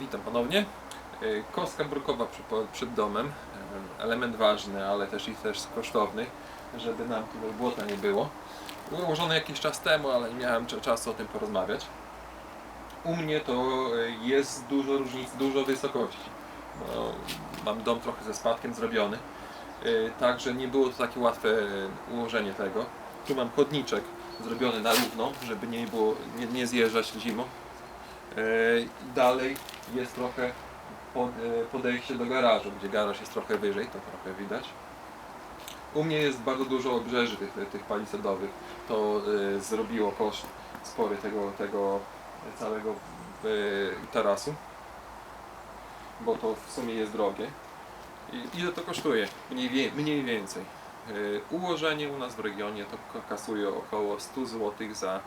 Witam ponownie. Y, Kostka brukowa przed domem. Y, Element ważny, ale też i też kosztowny, żeby nam tutaj błota nie było. Ułożone jakiś czas temu, ale nie miałem cza- czasu o tym porozmawiać. U mnie to y, jest dużo różnic, dużo wysokości. Mam dom trochę ze spadkiem zrobiony. Także nie było to takie łatwe ułożenie tego. Tu mam chodniczek zrobiony na równo, żeby nie było, nie, nie zjeżdżać zimą. E, Dalej jest trochę pod, e, podejście do garażu, gdzie garaż jest trochę wyżej, to trochę widać. U mnie jest bardzo dużo obrzeży tych, tych palisadowych. To e, zrobiło koszt spory tego, tego całego e, tarasu, bo to w sumie jest drogie. I ile to kosztuje? Mniej, mniej więcej. E, Ułożenie u nas w regionie to kasuje około 100 zł za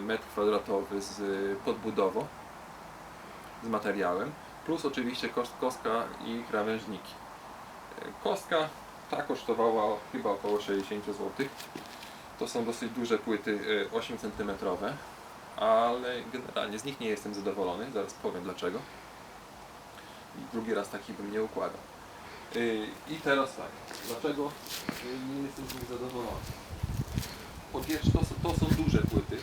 metr kwadratowy z podbudową, z materiałem, plus oczywiście koszt kostka i krawężniki. E, Kostka ta kosztowała chyba około 60 zł. To są dosyć duże płyty e, 8 cm, ale generalnie z nich nie jestem zadowolony, zaraz powiem dlaczego. Drugi raz taki bym nie układał. Y, I teraz tak, dlaczego y, nie jestem z nich zadowolony? Po pierwsze, to, to są duże płyty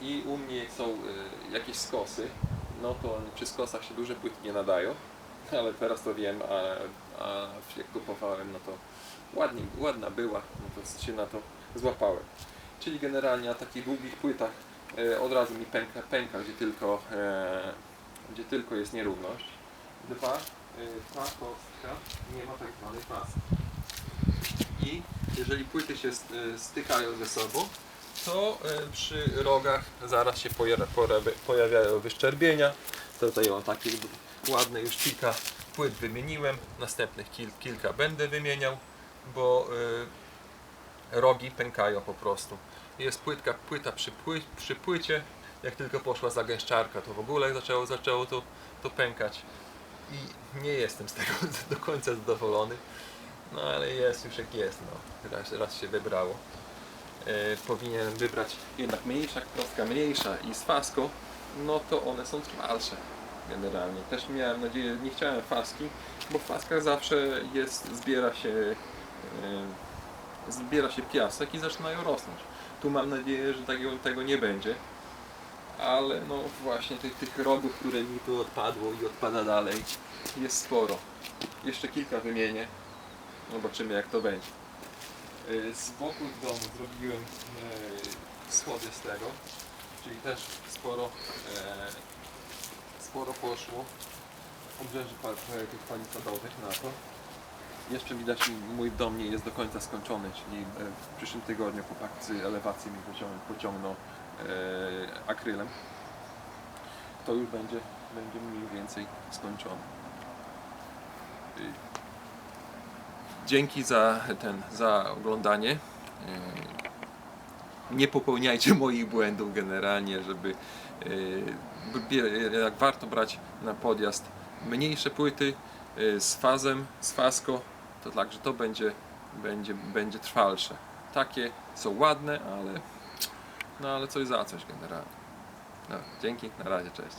i u mnie są jakieś skosy, no to przy skosach się duże płyty nie nadają, ale teraz to wiem, a, a jak kupowałem, no to ładnie, ładna była, no to się na to złapałem. Czyli generalnie na takich długich płytach y, od razu mi pęka, pęka gdzie, tylko, e, gdzie tylko jest nierówność. Dwa, y, ta kostka nie ma tak zwanej paski. I jeżeli płyty się y, stykają ze sobą, to y, przy rogach zaraz się pojawia, pojawia- pojawiają wyszczerbienia. Tutaj o ładne już kilka płyt wymieniłem, następnych kil, kilka będę wymieniał, bo y, rogi pękają po prostu. Jest płytka, płyta przy, pły, przy płycie, jak tylko poszła zagęszczarka, to w ogóle zaczęło, zaczęło to, to pękać i nie jestem z tego do końca zadowolony. No ale jest już jak jest, no. Raz, raz się wybrało. E, powinienem wybrać jednak mniejsza kostka, mniejsza i z faską, no to one są trwalsze generalnie. Też miałem nadzieję, nie chciałem faski, bo w faskach zawsze jest, zbiera się e, zbiera się piasek i zaczynają rosnąć. Tu mam nadzieję, że takiego, tego nie będzie. Ale no właśnie tych, tych rogów, które mi tu odpadło i odpada dalej jest sporo. Jeszcze kilka wymienię. Zobaczymy jak to będzie. Y, Z boku domu zrobiłem e, schody z tego, czyli też sporo, e, sporo poszło obrzeży tych palisadowych na to. Jeszcze widać mój dom nie jest do końca skończony, czyli w przyszłym tygodniu chłopak z elewacji mi pociągną, pociągną akrylem. To już będzie, będzie mniej więcej skończone. Dzięki za ten, za oglądanie. E, Nie popełniajcie moich błędów generalnie, żeby e, bie- jak warto brać na podjazd mniejsze płyty e, z fazem, z faską, to także to będzie, będzie, będzie trwalsze. Takie są ładne, ale no ale coś za coś generalnie. No, dzięki, na razie, cześć.